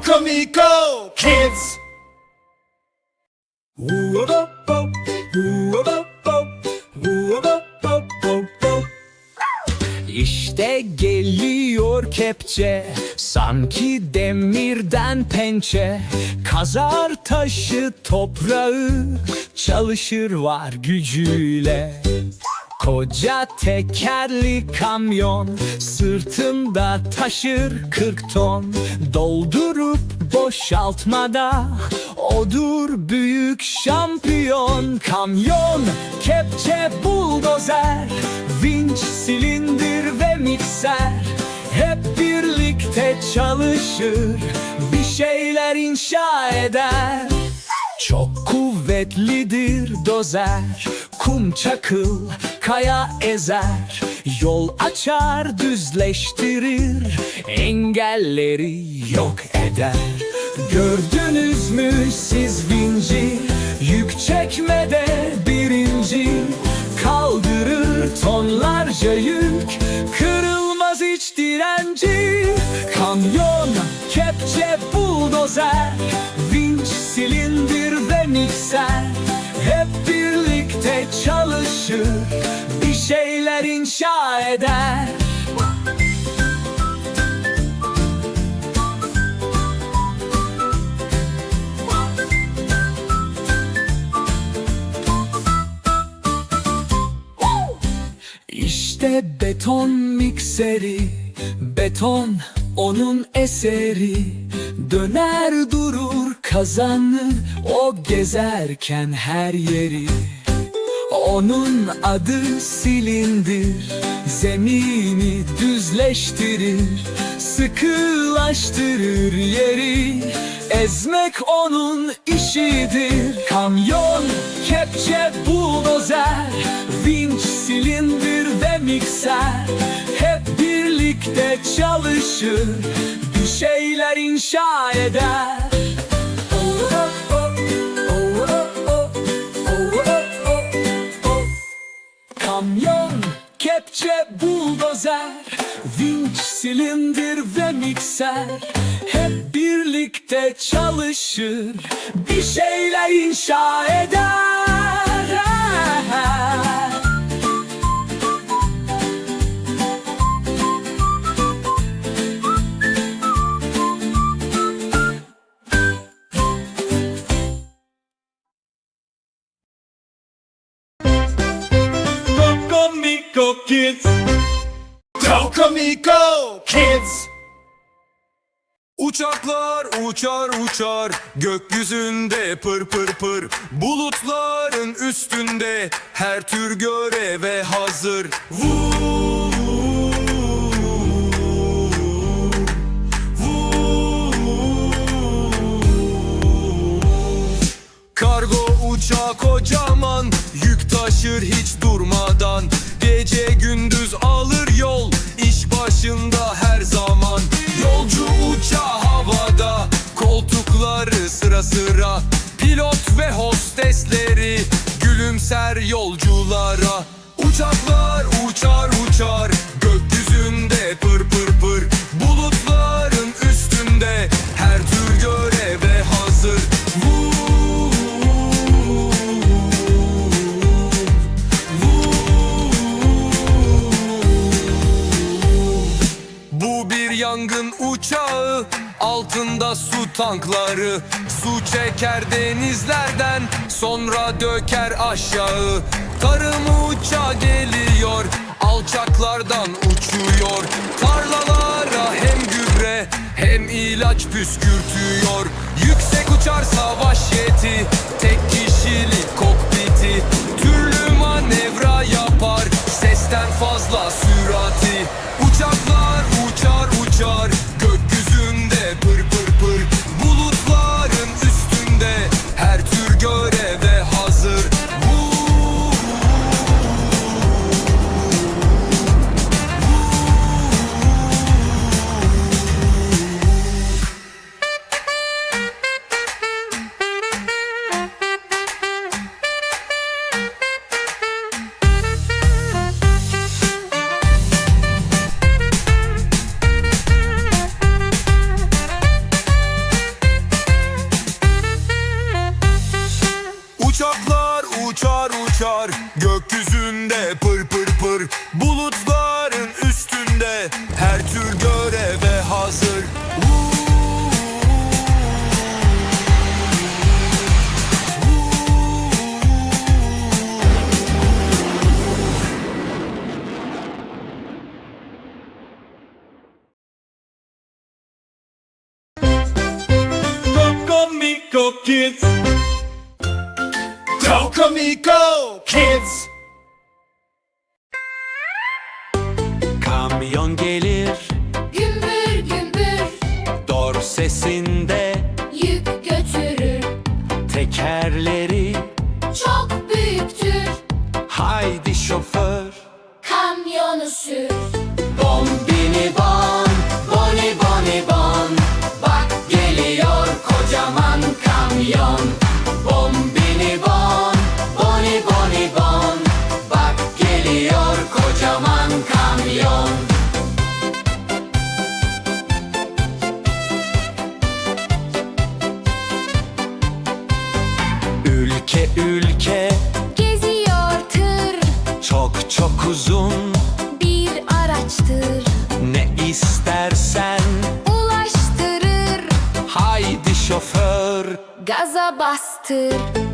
Talkamico Kids. İşte geliyor kepçe Sanki demirden pençe Kazar taşı toprağı Çalışır var gücüyle Koca tekerli kamyon Sırtında taşır 40 ton. Doldurup boşaltmada Odur büyük şampiyon. Kamyon, kepçe, buldozer Vinç, silindir ve mikser. Hep birlikte çalışır Bir şeyler inşa eder. Çok kuvvetlidir dozer Kum çakıl, kaya ezer. Yol açar, düzleştirir. Engelleri yok eder. Gördünüz mü siz vinci? Yük çekmede birinci. Kaldırır tonlarca yük. Kırılmaz hiç direnci. Kamyon, kepçe, buldozer. Vinç, silindir ve mikser çalışır Bir şeyler inşa eder. İşte beton mikseri Beton onun eseri. Döner durur kazanı O gezerken her yeri onun adı silindir Zemini düzleştirir Sıkılaştırır yeri. Ezmek onun işidir. Kamyon, kepçe, buldozer Vinç, silindir ve mikser. Hep birlikte çalışır Bir şeyler inşa eder Kamyon, kepçe, buldozer Vinç, silindir ve mikser. Hep birlikte çalışır Bir şeyler inşa eder Kids. Talkamico Kids. Uçaklar uçar uçar gökyüzünde pır pır pır Bulutların üstünde her tür göreve hazır vuu. Kargo uçağı kocaman Yük taşır hiç durmadan Gece gündüz alır yol. İş başında her zaman Yolcu uçağı havada. Koltukları sıra sıra Pilot ve hostesleri Gülümser yolculara. Uçaklar uçar uçar Gökyüzünde pır pır pır Bulutların üstünde Her tür göreve hazır yangın uçağı Altında su tankları Su çeker denizlerden Sonra döker aşağı. Tarım uçağı geliyor Alçaklardan uçuyor. Tarlalara hem gübre Hem ilaç püskürtüyor. Yüksek uçar savaş yeti Tek kişilik kokpiti. Türlü manevra yapar Sesten fazla sürati. Uçaklar yaşar kids. Tchau, bastır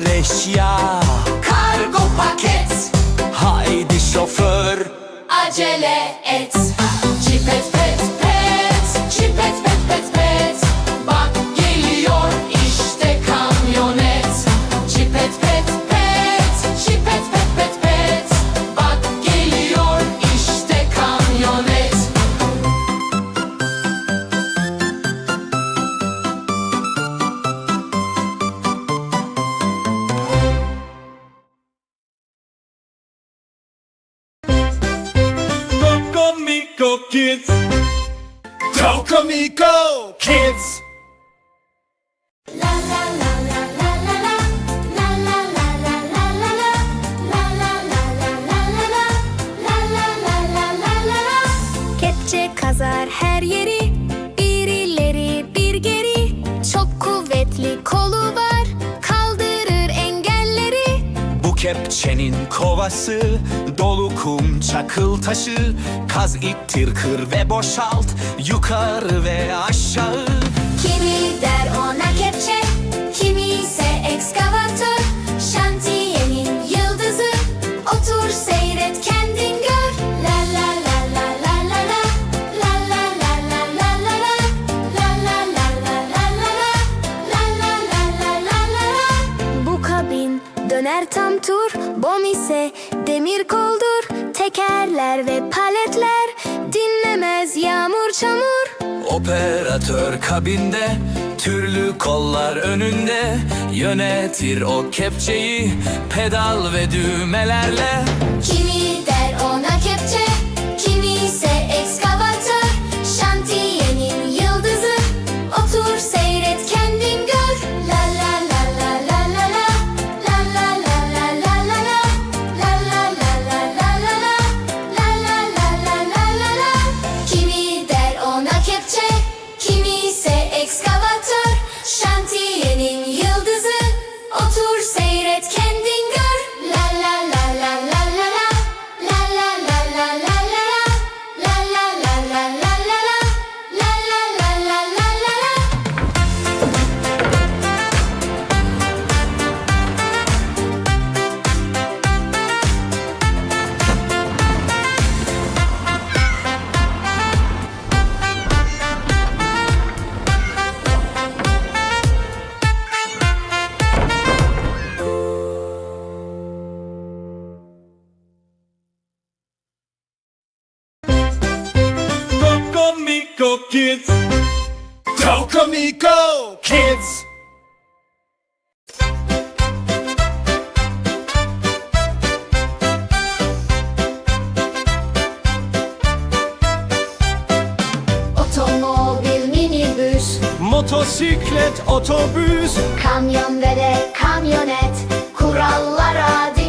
Ağır eşya. Kargo paket. Haydi şoför. Acele et. me kids! Kepçe kazar her yeri Kepçenin kovası Dolu kum çakıl taşı. Kaz ittir kır ve boşalt Yukarı ve aşağı. Kimi der ona kepçe Kimi ise ekskavator çamur Operatör kabinde Türlü kollar önünde. Yönetir o kepçeyi Pedal ve düğmelerle. Kimi kids. Tocomico kids. Otomobil, minibüs, motosiklet, otobüs, kamyon ve de kamyonet kurallara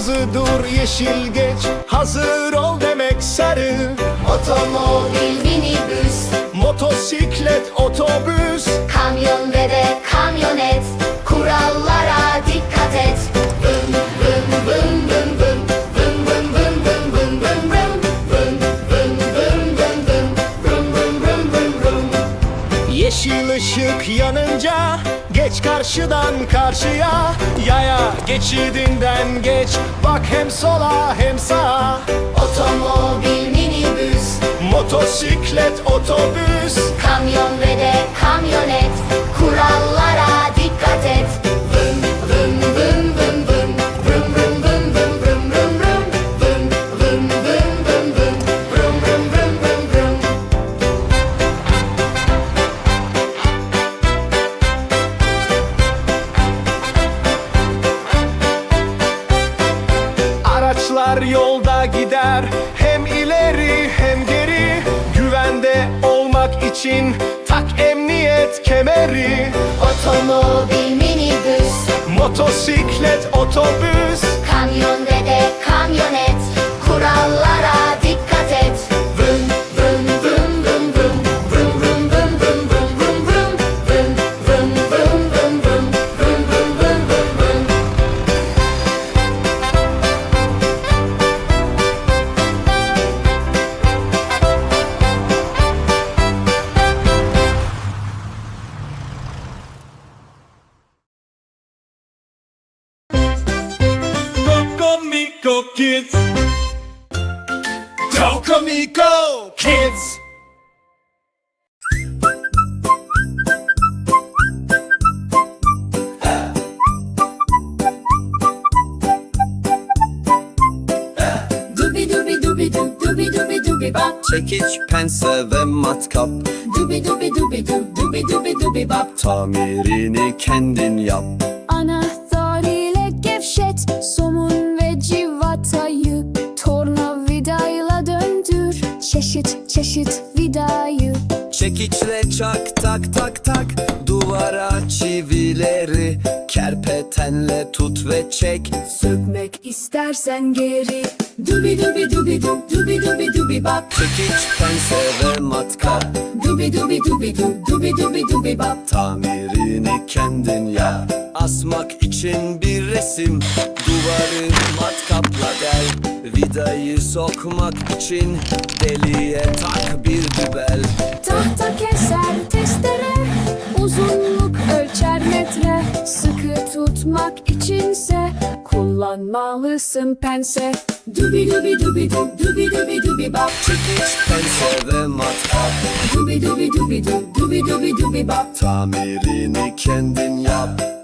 Kırmızı dur yeşil geç. Hazır ol demek sarı. Otomobil, minibüs, Motosiklet otobüs. Kamyon ve Işık yanınca Geç karşıdan karşıya. Yaya geçidinden geç Bak hem sola hem sağa. Otomobil, minibüs, Motosiklet otobüs. kamyon ve de kamyonet. Kurallara dikkat et Tokomico Kids Kids dubi dubi dubi bap. Çekiç, pense ve matkap Dubi dubi dubi du, dubi dubi dubi bap. Tamirini kendin yap Anahtar çeşit çeşit vidayı. Çekiçle çak tak tak tak. Duvara çivileri Kerpetenle tut ve çek. Sökmek istersen geri. Dubi dubi dubi du, dubi dubi dubi bap. Çekiç, pense ve matkap Dubi dubi dubi du, dubi dubi dubi bap. Tamirini kendin yap. Asmak için bir resim. Duvarı matkapla del Vidayı sokmak için Deliğe tak bir dübel. Tahta keser testere Uzunluk ölçer metre. Sıkı tutmak içinse Kullanmalısın pense. Dubi dubi dubi du Dubi dubi dubi bap Çekiç, pense ve matkap. Dubi dubi dubi du Dubi dubi dubi bap Tamirini kendin yap